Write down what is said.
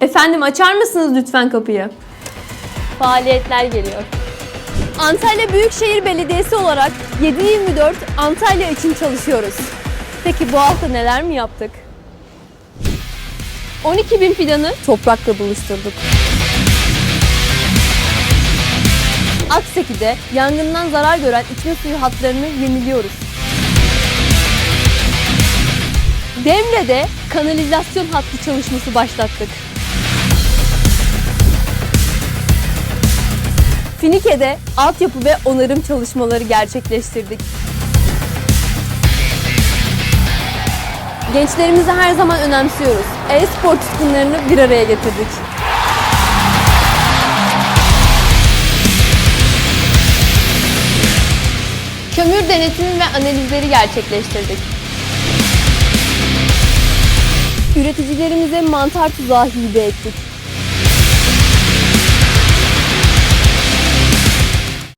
Efendim açar mısınız lütfen kapıyı? Faaliyetler geliyor. Antalya Büyükşehir Belediyesi olarak 7-24 Antalya için çalışıyoruz. Peki bu hafta neler mi yaptık? 12 bin fidanı toprakla buluşturduk. Akseki'de yangından zarar gören içme suyu hatlarını yeniliyoruz. Demre'de kanalizasyon hattı çalışması başlattık. Finike'de altyapı ve onarım çalışmaları gerçekleştirdik. Gençlerimizi her zaman önemsiyoruz. E-spor tutkunlarını bir araya getirdik. Kömür denetimi ve analizleri gerçekleştirdik. Üreticilerimize mantar tuzağı hibe ettik.